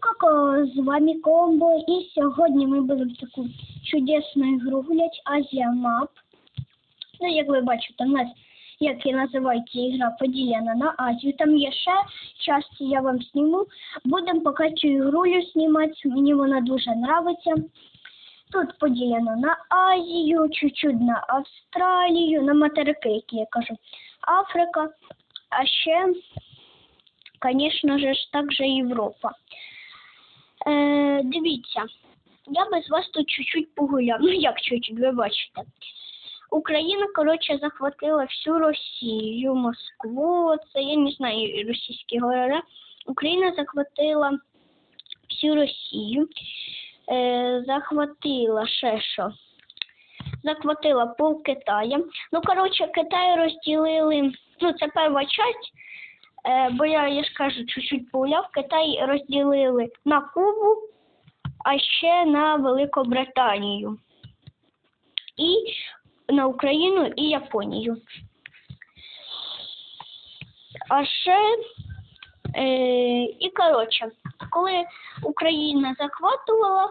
Коко, з вами Комбо, і сьогодні ми будемо таку чудесну ігру гуляти Азія Мап. Ну, як ви бачите, у нас, як і називається ігра, поділена на Азію. Там є ще часті, я вам зніму. Будемо поки цю ігрулю знімати, мені вона дуже подобається. Тут поділено на Азію, чуть-чуть на Австралію, на материки, які я кажу, Африка, а ще, звісно ж, також Європа. Е, дивіться, я без вас тут чуть-чуть погуляв. Ну як чуть-чуть, ви бачите. Україна, коротше, захватила всю Росію, Москву, це я не знаю російські города. Україна захватила всю Росію, е, захватила ще що? Захватила пол Китая. Ну, коротше, Китай розділили, ну, це перша часть, бо я, я ж кажу, чуть-чуть погуляв, Китай розділили на Кубу, а ще на Великобританію. І на Україну і Японію. А ще, е, і коротше, коли Україна захватувала,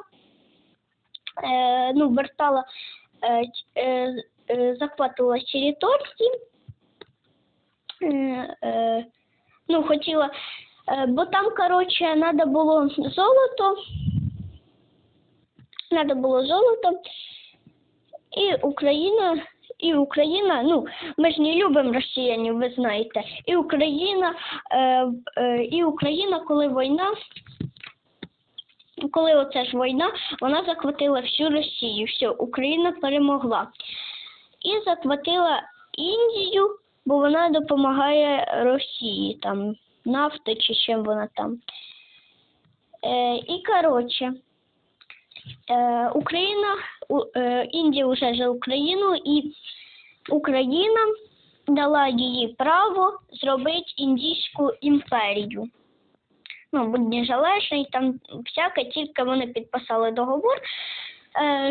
е, ну, вертала, е, е, е, захватувала території, е, е, ну, хотіла, е, бо там, коротше, треба було золото, треба було золото, і Україна, і Україна, ну ми ж не любимо росіянів, ви знаєте. І Україна, е, е, і Україна, коли війна, коли оце ж війна, вона захватила всю Росію. Все, Україна перемогла. І захватила Індію, бо вона допомагає Росії там нафти чи чим вона там. Е, і коротше. Е, Україна, е, Індія вже за Україну, і Україна дала їй право зробити індійську імперію. Ну, будь незалежний, там всяке, тільки вони підписали договор,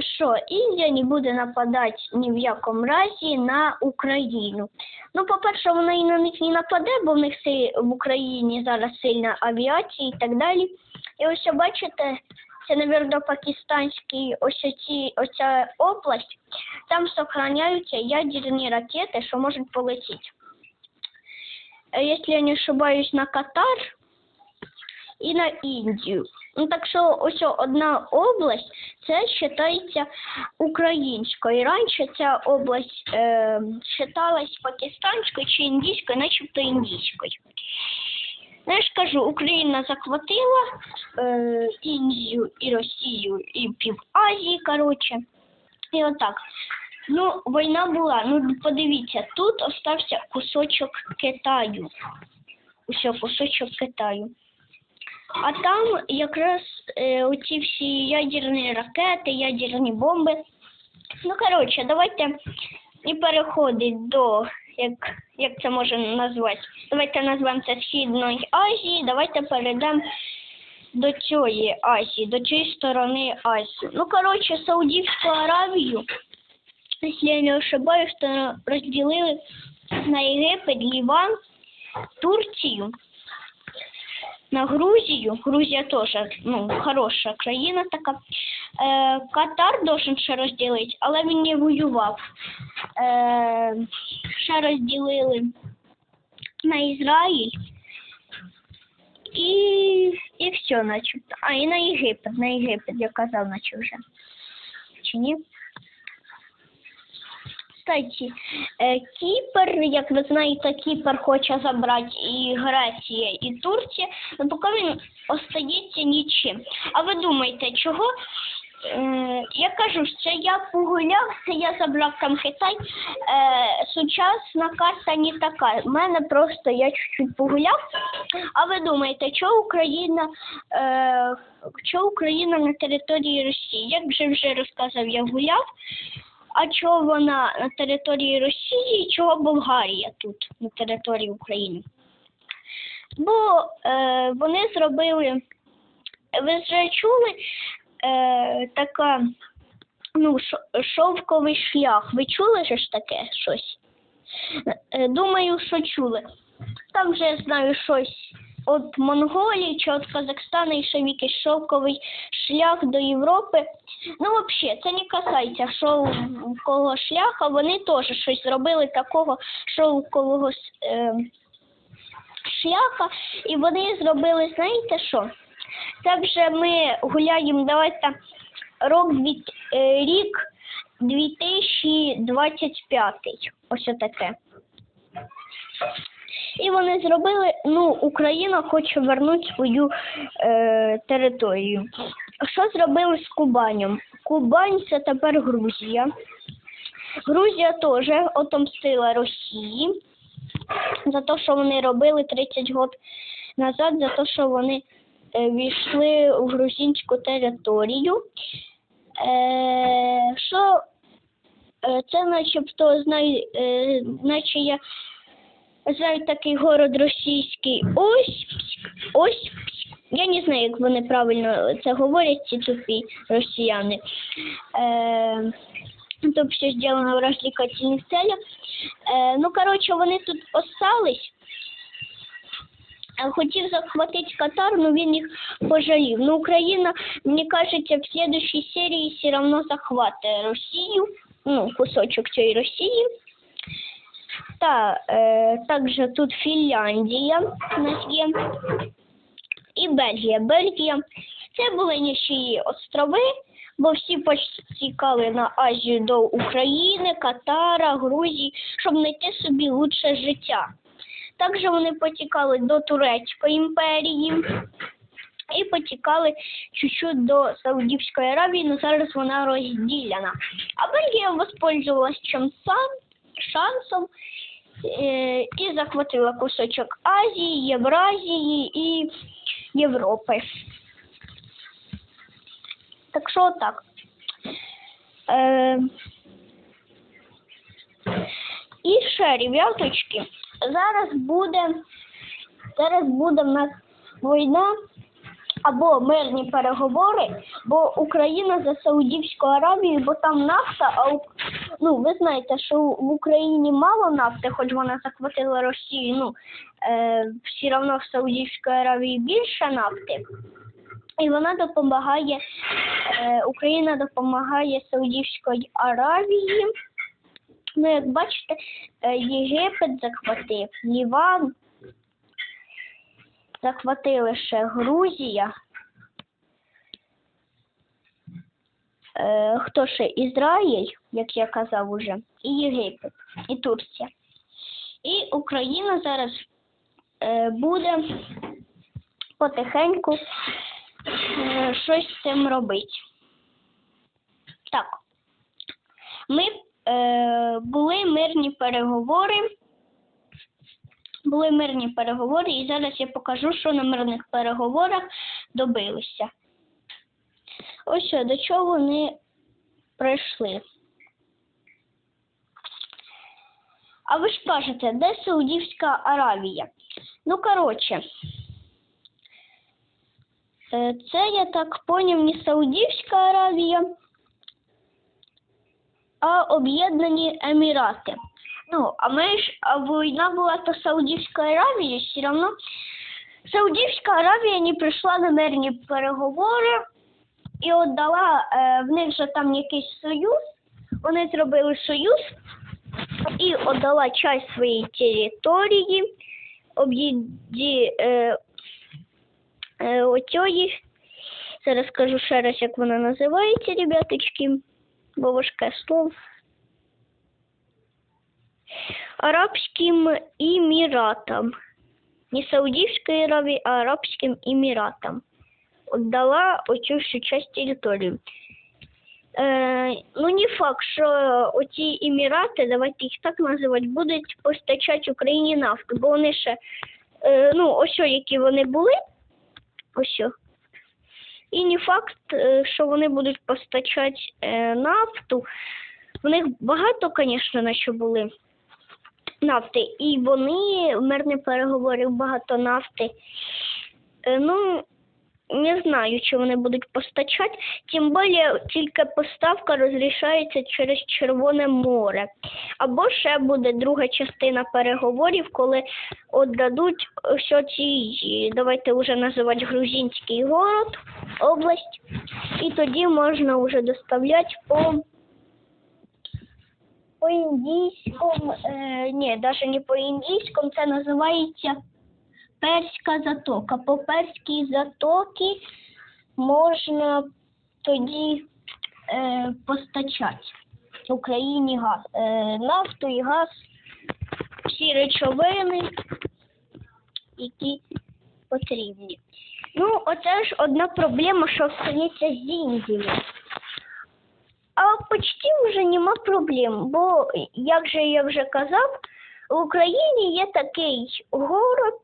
що Індія не буде нападати ні в якому разі на Україну. Ну, по-перше, вона і на них не нападе, бо в них в Україні зараз сильна авіація і так далі. І ось бачите, це, напевно, пакистанський ось оці, оця область, там сохраняються ядерні ракети, що можуть полетіти. Е, Якщо я не ошибаюсь, на Катар і на Індію. Ну так що ось одна область, це вважається українською. Раніше ця область е, вважалась пакистанською чи індійською, начебто індійською. Ну, я ж кажу, Україна захватила е, Індію і Росію, і Півазії, коротше. І отак. Ну, війна була. Ну, подивіться, тут остався кусочок Китаю. Усе, кусочок Китаю. А там якраз е, оці всі ядерні ракети, ядерні бомби. Ну, коротше, давайте і переходить до, як, як це можна назвати, давайте назвемо це Східної Азії, давайте перейдемо до цієї Азії, до цієї сторони Азії. Ну, коротше, Саудівську Аравію, якщо я не ошибаюсь, то розділили на Єгипет, Ліван, Турцію, на Грузію. Грузія теж ну, хороша країна така. Е, Катар должен ще розділити, але він не воював. Е, ще розділили на Ізраїль і, і все, начебто. А, і на Єгипет, на Єгипет, я казав, наче вже. Чи ні? Кстати, е, Кіпр, як ви знаєте, Кіпр хоче забрати і Греція, і Турція, але поки він остається нічим. А ви думаєте, чого? Я кажу, що я погуляв, це я забрав там Китай. Е, сучасна карта не така. У мене просто я чуть-чуть погуляв. А ви думаєте, що Україна, е, що Україна на території Росії? Як вже вже розказав, я гуляв. А чого вона на території Росії, чого Болгарія тут, на території України? Бо е, вони зробили, ви вже чули, е, така, ну, шовковий шлях. Ви чули ж таке щось? Е, думаю, що чули. Там вже знаю щось от Монголії чи от Казахстана йшов якийсь шовковий шлях до Європи. Ну, взагалі, це не касається шовкового шляха, вони теж щось зробили такого шовкового е, шляха, і вони зробили, знаєте що? Це вже ми гуляємо, давайте рок дві, е, рік 2025. Ось таке. І вони зробили, ну, Україна хоче вернути свою е, територію. Що зробили з Кубанем? Кубань це тепер Грузія. Грузія теж отомстила Росії за те, що вони робили 30 років назад, за те, що вони е, війшли у грузинську територію. Е, що е, це начебто знаю, е, наче я знаю такий город російський ось ось. Я не знаю, як вони правильно це говорять, ці тупі росіяни. Е, Тут все сделано в развлекательных целях. Е, ну, коротше, вони тут остались. Хотів захватити Катар, но він їх пожалів. Ну, Україна, мені кажеться, в следующей серії все равно захватить Росію, ну, кусочок цієї Росії. Та, е, також тут Фінляндія у нас є. І Бельгія. Бельгія це були нічиї острови, бо всі потікали на Азію до України, Катара, Грузії, щоб знайти собі лучше життя. Також вони потікали до Турецької імперії і потікали чуть-чуть до Саудівської Аравії, але зараз вона розділена. А Бельгія воспользовалась чим сам шансом е, і захватила кусочок Азії, Євразії і Європи. Так що так. Е, і ще, ребяточки, зараз буде, зараз буде в нас війна або мирні переговори, бо Україна за Саудівську Аравію, бо там нафта, а ну ви знаєте, що в Україні мало нафти, хоч вона захватила Росію. Ну е, все одно в Саудівській Аравії більше нафти. І вона допомагає, е, Україна допомагає Саудівській Аравії. Ну, як бачите, е, Єгипет захватив, Ліван, захватили ще Грузія. Е, хто ще? Ізраїль, як я казав уже, і Єгипет, і Турція. І Україна зараз е, буде потихеньку е, щось з цим робити. Так. Ми е, були мирні переговори. Були мирні переговори, і зараз я покажу, що на мирних переговорах добилися. Ось до чого вони прийшли. А ви ж кажете, де Саудівська Аравія? Ну, коротше, е, це, я так поняв, не Саудівська Аравія, а Об'єднані Емірати. Ну, а ми ж, а війна була то Саудівська Аравія, все одно Саудівська Аравія не прийшла на мирні переговори і отдала, е, в них же там якийсь союз, вони зробили союз отдала часть своєї території об'єді е, е, оцьої. Зараз скажу ще раз, як вона називається, ребяточки, бо важке слово. Арабським Еміратам. Не Саудівської Аравії, а Арабським Еміратам. Отдала оцю всю часть території. Е, ну, не факт, що оці Емірати, давайте їх так називати, будуть постачати Україні нафту, бо вони ще, е, ну, ось які вони були, ось. І не факт, е, що вони будуть постачати е, нафту. В них багато, звісно, на що були нафти. І вони в мирних переговорів багато нафти. Е, ну, не знаю, чи вони будуть постачати. Тим більше тільки поставка розрішається через Червоне море. Або ще буде друга частина переговорів, коли віддадуть все ці, давайте вже називати Грузинський город, область, і тоді можна вже доставляти по по індійському, е, ні, навіть не по індійському, це називається Перська затока. По Перській затокі можна тоді е, постачати Україні газ, е, нафту і газ, всі речовини, які потрібні. Ну, оце ж одна проблема, що стається з Індією. А почти вже нема проблем, бо, як же я вже казав, в Україні є такий город,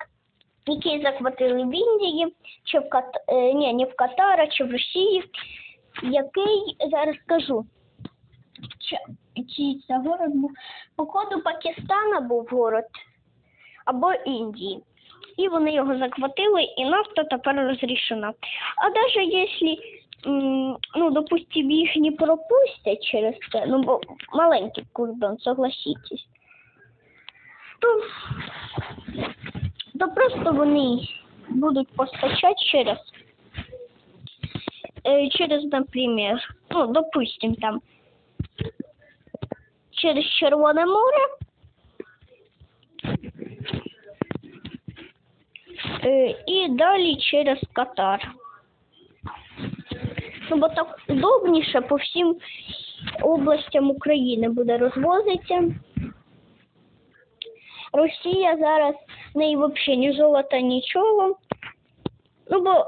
який захватили в Індії, чи в Кат... е, ні, не в Катара, чи в Росії, який зараз скажу. Чи, це город був? Походу Пакистана був город або Індії. І вони його захватили, і нафта тепер розрішена. А навіть якщо, ну, допустим, їх не пропустять через це, ну, бо маленький кордон, согласитесь, то, то просто вони будуть постачати через, е, через, наприклад, ну, допустим, там, через Червоне море, Е, і далі через Катар. Ну, бо так удобніше по всім областям України буде розвозитися. Росія зараз в неї взагалі ні золота, нічого. Ну, бо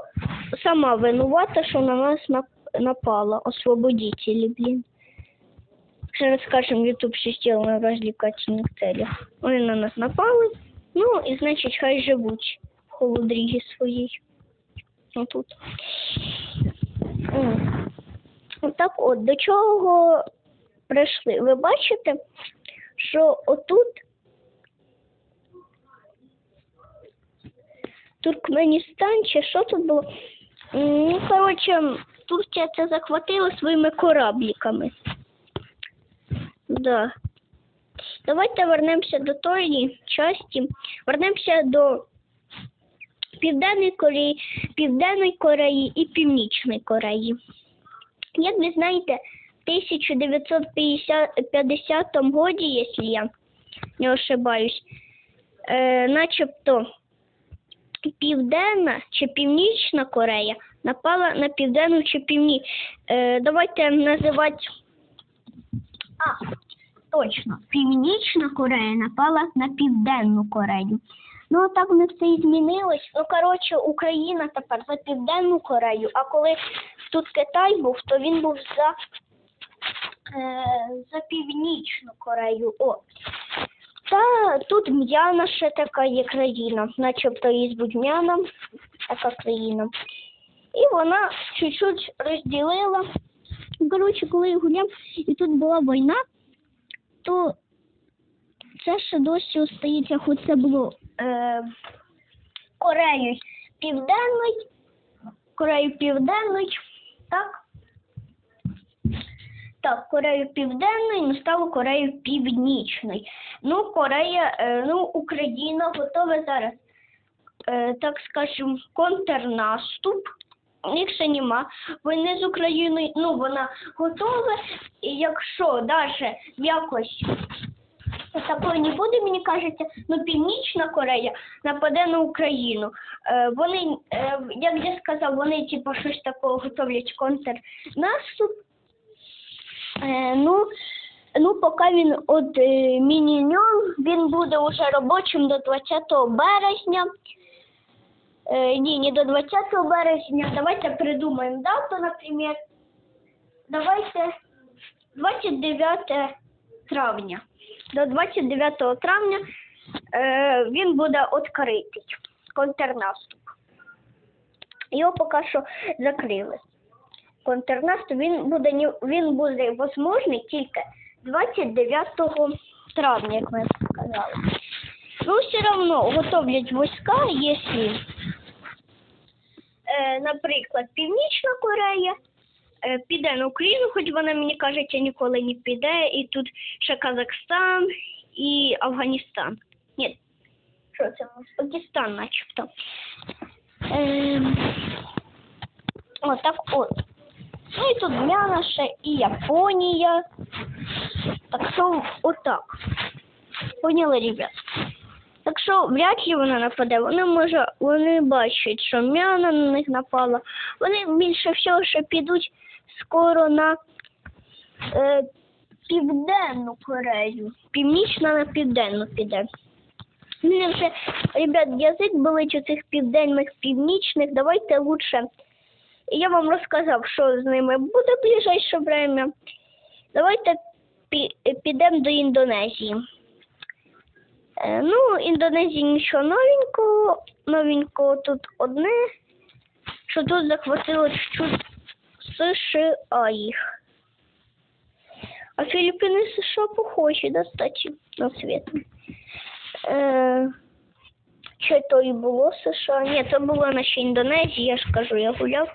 сама винувата, що на нас напала. Освободителі, блін. Ще скажем, YouTube система в развлекательных целях. Вони на нас напали. Ну, і значить, хай живуть в холодрігі своїй. Отут. М. Так от, до чого прийшли? Ви бачите, що отут Туркменістан чи що тут було? Ну, коротше, Турція це захватила своїми корабліками. Да. Давайте вернемося до тої часті. Вернемося до Південної Кореї, Південної Кореї і Північної Кореї. Як ви знаєте, в 1950 годі, якщо я не ошибаюсь, е, начебто Південна чи Північна Корея напала на Південну чи Півні. Е, давайте називати. А, точно, Північна Корея напала на Південну Корею. Ну, так в все і змінилось. Ну, коротше, Україна тепер за Південну Корею, а коли тут Китай був, то він був за, е, за Північну Корею. О. Та тут М'яна ще така є країна, начебто є Будьмяна, така країна. І вона чуть-чуть розділила. Коротше, коли гуляв, і тут була війна, то це ще досі остається, хоч це було е, Кореєю Південною, Кореєю Південною, так? Так, Корею Південною не стало Кореєю Північною. Ну, Корея, е, ну, Україна готова зараз, е, так скажемо, контрнаступ. Їх ще нема. Війни з Україною, ну, вона готова. І якщо навіть якось такої не буде, мені кажеться, ну Північна Корея нападе на Україну. Е, вони, як я сказав, вони типу щось такого готовлять контрнаступ. Е, ну, ну, поки він от е, мініньон, він буде уже робочим до 20 березня. Е, ні, не до 20 березня. Давайте придумаємо дату, наприклад. Давайте 29 травня. До 29 травня він буде відкритий контрнаступ. Його поки що закрили. Контрнаступ він буде він буде можливий тільки 29 травня, як ми сказали. Ну, все одно готовлять війська, якщо е, наприклад, Північна Корея е, піде на Україну, хоч вона мені кажеться ніколи не піде, і тут ще Казахстан і Афганістан. Ні, що це? Пакистан, начебто. Ем, о, так от. Ну і тут Мяна ще і Японія. Так що отак. Поняли, ребят? Так що вряд ли вона нападе. Вони може, вони бачать, що Мяна на них напала. Вони більше всього ще підуть скоро на е, Південну Корею. Північна на південну піде. Мені вже, ребят, язик болить у цих південних, північних. Давайте лучше. Я вам розказав, що з ними буде в ближайше время. Давайте підемо до Індонезії. Е, Ну, Індонезії нічого новенького, новенького тут одне, що тут захватило чуть США їх. А Філіппіни і США похожі, да, кстати, на світ. Е, чи то і було США? Ні, це було наче Індонезія, я ж кажу, я гуляв.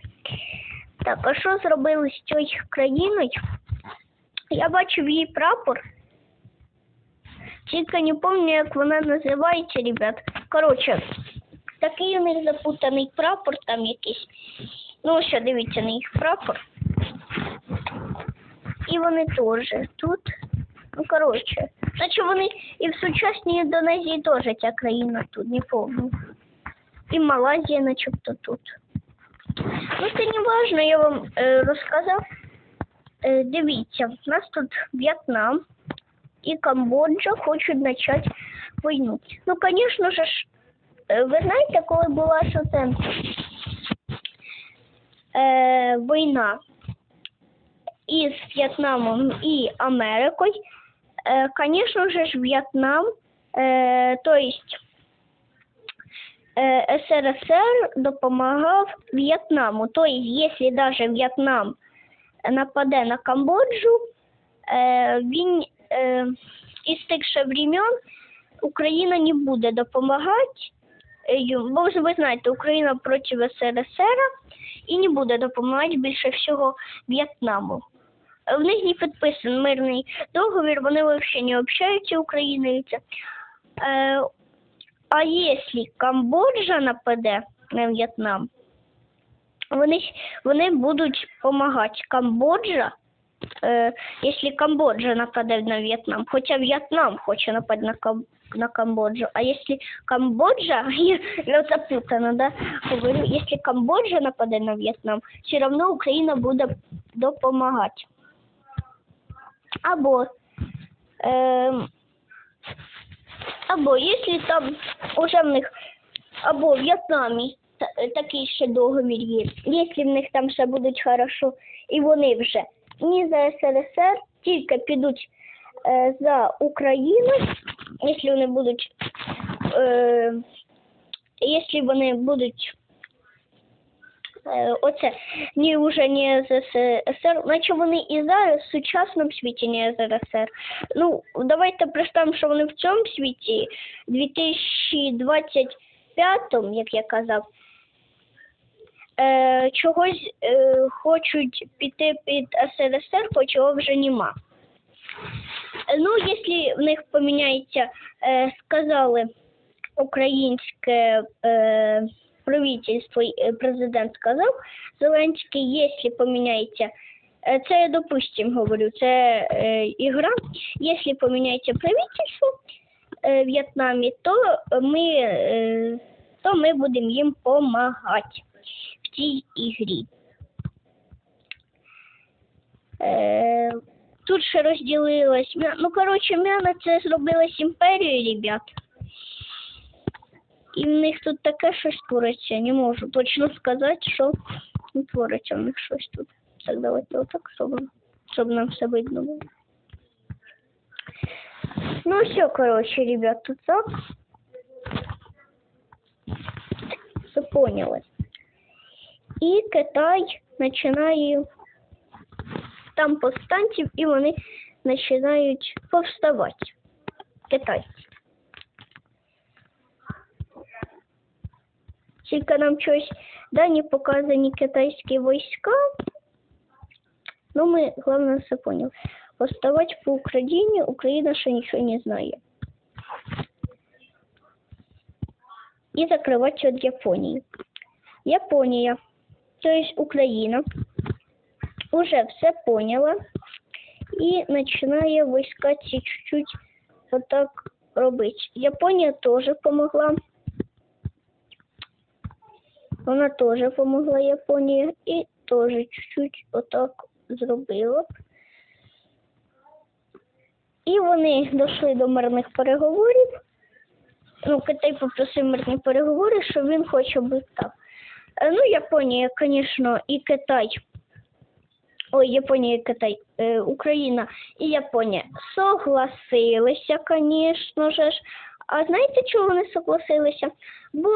Так, а що зробили з цією країною? Я бачив її прапор. Тільки не пам'ятаю, як вона називається, ребят. Коротше, такий у них запутаний прапор там якийсь. Ну, ось, дивіться на їх прапор. І вони теж тут. Ну, коротше. Наче вони і в сучасній Індонезії теж ця країна тут, не помню. І Малайзія начебто тут. Ну, це не важно, я вам е, розказав. Е, дивіться, у нас тут В'єтнам і Камбоджа хочуть почати війну. Ну, звісно ж, е, ви знаєте, коли була що це е, війна із В'єтнамом і Америкою, е, звісно ж, В'єтнам, е, то есть е, СРСР допомагав В'єтнаму. Тобто, якщо навіть В'єтнам нападе на Камбоджу, він із тих ще времен Україна не буде допомагати. е, Бо ви знаєте, Україна проти СРСР і не буде допомагати більше всього В'єтнаму. В них не підписаний мирний договір, вони взагалі не общаються Україною. Це. Е, а якщо Камбоджа нападе на В'єтнам, вони, вони будуть допомагати. Камбоджа, е, якщо Камбоджа нападе на В'єтнам, хоча В'єтнам хоче нападати на, Кам, на Камбоджу, а якщо Камбоджа, я, я запутана, да, говорю, якщо Камбоджа нападе на В'єтнам, все одно Україна буде допомагати. Або, е, або якщо там уже в них, або в В'єтнамі та- такий ще договір є, якщо в них там все буде хорошо, і вони вже ні за СРСР, тільки підуть е, за Україну, якщо вони будуть, е, якщо вони будуть е, оце ні вже не з СРСР, наче вони і зараз в сучасному світі не СРСР. Ну, давайте представимо, що вони в цьому світі 2025, як я казав, е, чогось е, хочуть піти під СРСР, хоч його вже нема. Е, Ну, якщо в них поміняється, е, сказали українське е, правительство, е, президент сказав, Зеленський, якщо поміняється, е, це я допустим говорю, це е, ігра, якщо поміняється правительство в В'єтнамі, то ми, то ми будемо їм допомагати в цій ігрі. Е, тут ще розділилась. Ну, коротше, Мяна це зробилась імперією, ребят. І в них тут таке щось твориться, не можу точно сказати, що ну, твориться в них щось тут. Так, давайте отак, щоб, щоб нам все видно було. Ну все, короче, ребят, тут так. Все поняли. І Китай починає там повстанців, і вони починають повставати. Китайці. Тільки нам щось Дані показані китайські війська. Ну, ми, главное, все поняли. Восставать по Україні, Україна ще нічого не знає. І закривати від Японії. Японія, то есть Україна, уже все поняла і починає війська чуть-чуть отак робити. Японія теж помогла. Вона теж помогла Японії і теж чуть-чуть отак зробила. І вони дійшли до мирних переговорів. Ну, Китай попросив мирні переговори, що він хоче бути так. Е, Ну, Японія, звісно, і Китай. Ой, Японія і Китай, е, Україна і Японія согласилися, звісно ж. А знаєте, чого вони согласилися? Бо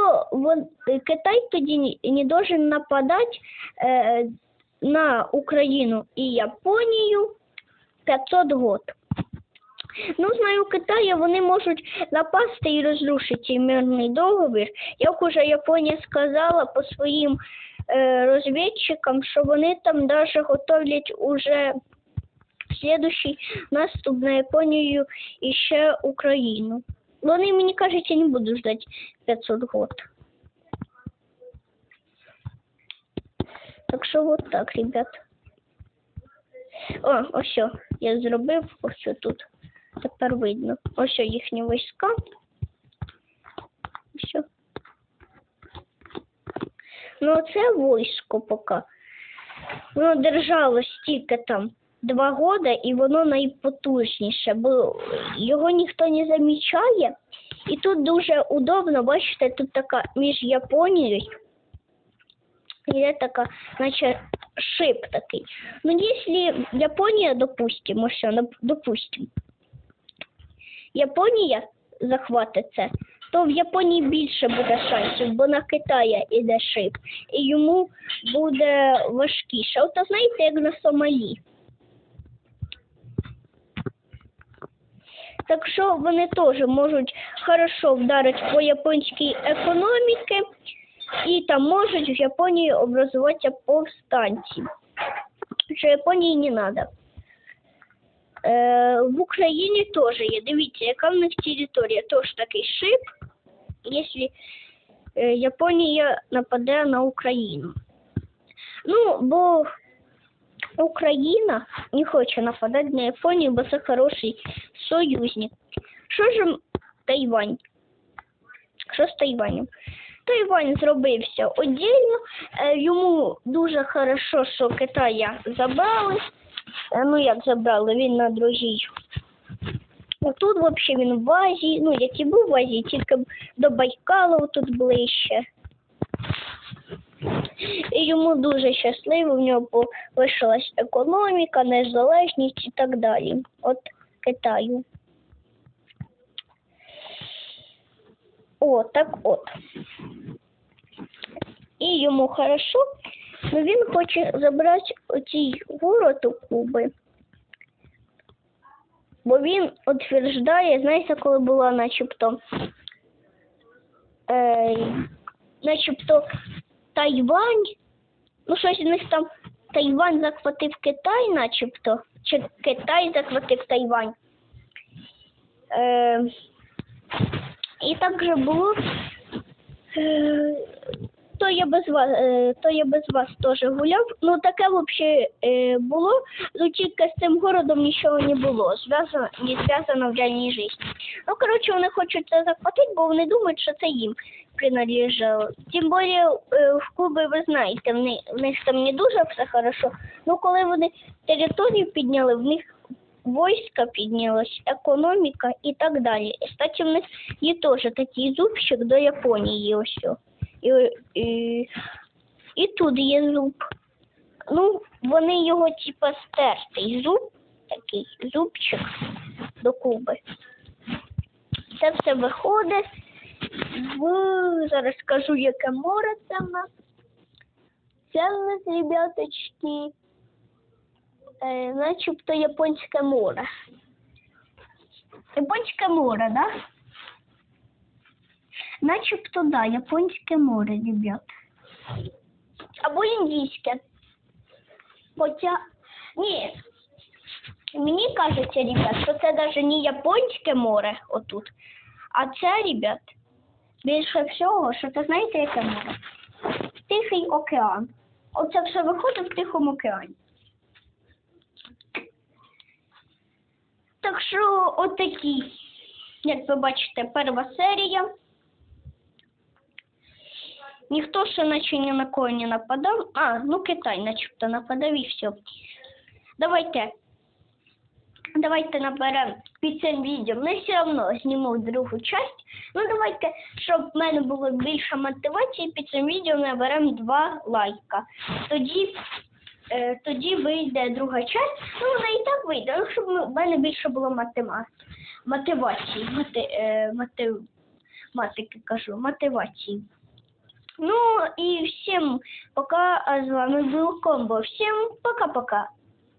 е, Китай тоді не, должен нападати е, на Україну і Японію 500 год. Ну, знаю, Китаю вони можуть напасти і розрушити мирний договір. Як уже Японія сказала по своїм е, розвідчикам, що вони там даже готовлять уже слідущий наступ на Японію і ще Україну. Вони мені кажуть, я не буду ждати 500 год. Так що от так, ребят. О, о, я зробив ось тут. Тепер видно. Ось о, їхні війська. Ось. Ну, це військо поки. Воно держалось тільки там два года, і воно найпотужніше, бо його ніхто не замічає. І тут дуже удобно, бачите, тут така між Японією Є така, наче шип такий. Ну, якщо Японія, допустимо, ось, нап- допустим, Японія захватить це, то в Японії більше буде шансів, бо на Китая іде шип, і йому буде важкіше. От знаєте, як на Сомалі. Так що вони теж можуть хорошо вдарити по японській економіці, і там можуть в Японії образуватися повстанці. Що Японії не треба. Е, в Україні теж є. Дивіться, яка в них територія. Тож такий шип, якщо е, Японія нападе на Україну. Ну, бо Україна не хоче нападати на Японію, бо це хороший союзник. Що ж Тайвань? Що з Тайванем? Тайвань зробився отдельно, е, йому дуже хорошо, що Китая забрали. Е, Ну як забрали, він на другій. Тут взагалі він в Азії, ну як і був в Азії, тільки до Байкалу тут ближче. І йому дуже щасливо, в нього повишилась економіка, незалежність і так далі. От Китаю. О, так от. І йому хорошо, але він хоче забрати оцей город у Куби. Бо він утверждає, знаєте, коли була начебто, е, начебто Тайвань, ну щось у них там Тайвань захватив Китай, начебто, чи Китай захватив Тайвань. Е, і так же було. Е, то я без вас, е, то я без вас теж гуляв. Ну таке взагалі е, було, ну тільки з цим городом нічого не було, зв'язано, не зв'язано в реальній житті. Ну, коротше, вони хочуть це захватити, бо вони думають, що це їм принадлежало. Тим більше в Кубі, ви знаєте, в них, там не дуже все хорошо. Ну, коли вони територію підняли, в них війська піднялось, економіка і так далі. Кстати, в них є теж такий зубчик до Японії ось. І, і, і тут є зуб. Ну, вони його типа стертий зуб, такий зубчик до Куби. Це все виходить в зараз скажу, яке море це в нас. Це в нас, ребяточки, е, начебто японське море. Японське море, да? Начебто, да, японське море, ребят. Або індійське. Хоча, ні, мені кажеться, ребят, що це навіть не японське море отут, а це, ребят, більше всього, що це знаєте, яке море? Тихий океан. Оце все виходить в Тихому океані. Так що отакі, як ви бачите, перша серія. Ніхто ще наче ні на кого не нападав. А, ну Китай начебто нападав і все. Давайте. Давайте наберемо під цим відео. Ми все одно зніму другу часть. Ну давайте, щоб в мене було більше мотивації, під цим відео наберемо два лайка. Тоді, е, тоді вийде друга часть. Ну вона і так вийде, але щоб в мене більше було матема... мотивації. Мати... Е, мотив... Матики кажу, мотивації. Ну і всім пока. А з вами був Комбо. Всім пока-пока.